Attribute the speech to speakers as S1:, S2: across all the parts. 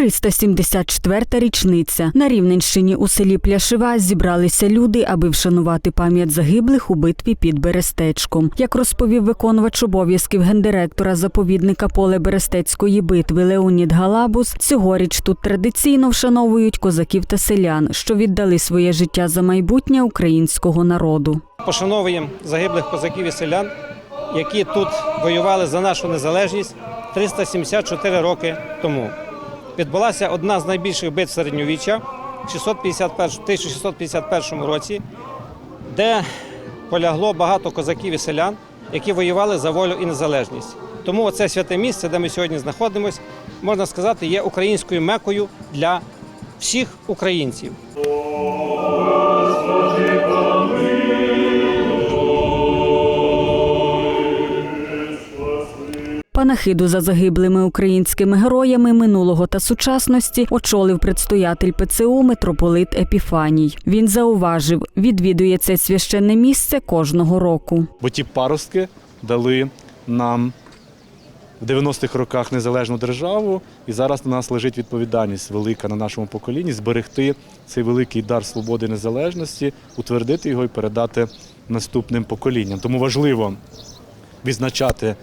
S1: 374-та річниця. На Рівненщині у селі Пляшева зібралися люди, аби вшанувати пам'ять загиблих у битві під Берестечком. Як розповів виконувач обов'язків гендиректора заповідника поле Берестецької битви Леонід Галабус, цьогоріч тут традиційно вшановують козаків та селян, що віддали своє життя за майбутнє українського народу.
S2: Пошановуємо загиблих козаків і селян, які тут воювали за нашу незалежність 374 роки тому. Відбулася одна з найбільших битв середньовіччя в 1651 році, де полягло багато козаків і селян, які воювали за волю і незалежність. Тому оце святе місце, де ми сьогодні знаходимося, можна сказати, є українською мекою для всіх українців.
S1: Панахиду за загиблими українськими героями минулого та сучасності очолив предстоятель ПЦУ митрополит Епіфаній. Він зауважив, відвідує це священне місце кожного року.
S3: Бо ті паростки дали нам в 90-х роках незалежну державу, і зараз на нас лежить відповідальність велика на нашому поколінні зберегти цей великий дар свободи і незалежності, утвердити його і передати наступним поколінням. Тому важливо відзначати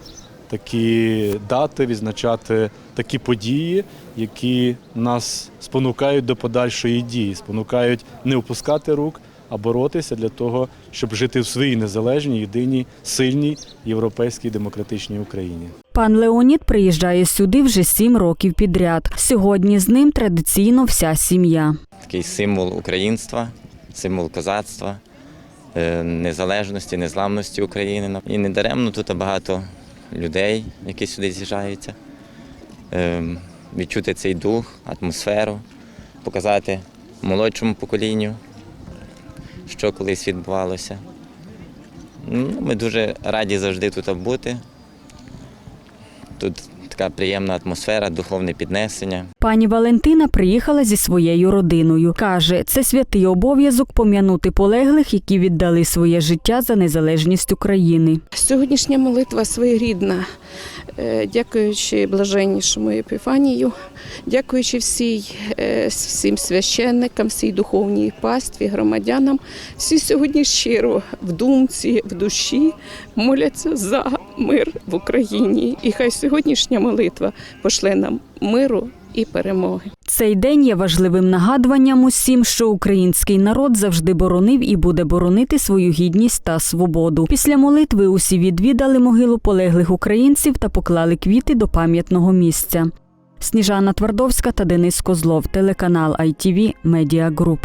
S3: такі дати, відзначати такі події, які нас спонукають до подальшої дії, спонукають не опускати рук, а боротися для того, щоб жити в своїй незалежній, єдиній, сильній європейській демократичній Україні.
S1: Пан Леонід приїжджає сюди вже сім років підряд. Сьогодні з ним традиційно вся сім'я.
S4: такий символ українства, символ козацтва, е, незалежності, незламності України. І не даремно тут багато людей, які сюди з'їжджаються. Е, Відчути цей дух, атмосферу, показати молодшому поколінню, що колись відбувалося. Ну, Ми дуже раді завжди тут бути. Тут така приємна атмосфера, духовне піднесення.
S1: Пані Валентина приїхала зі своєю родиною. Каже, це святий обов'язок пом'янути полеглих, які віддали своє життя за незалежність України.
S5: Сьогоднішня молитва своєрідна, Е, дякуючи блаженнішому Епіфанію, дякуючи всій, е, всім священникам, всій духовній пастві, громадянам, всі сьогодні щиро в думці, в душі моляться за мир в Україні. І хай сьогоднішня молитва пошле нам миру і перемоги.
S1: Цей день є важливим нагадуванням усім, що український народ завжди боронив і буде боронити свою гідність та свободу. Після молитви усі відвідали могилу полеглих українців та поклали квіти до пам'ятного місця. Сніжана Твардовська та Денис Козлов, телеканал ITV Media Group.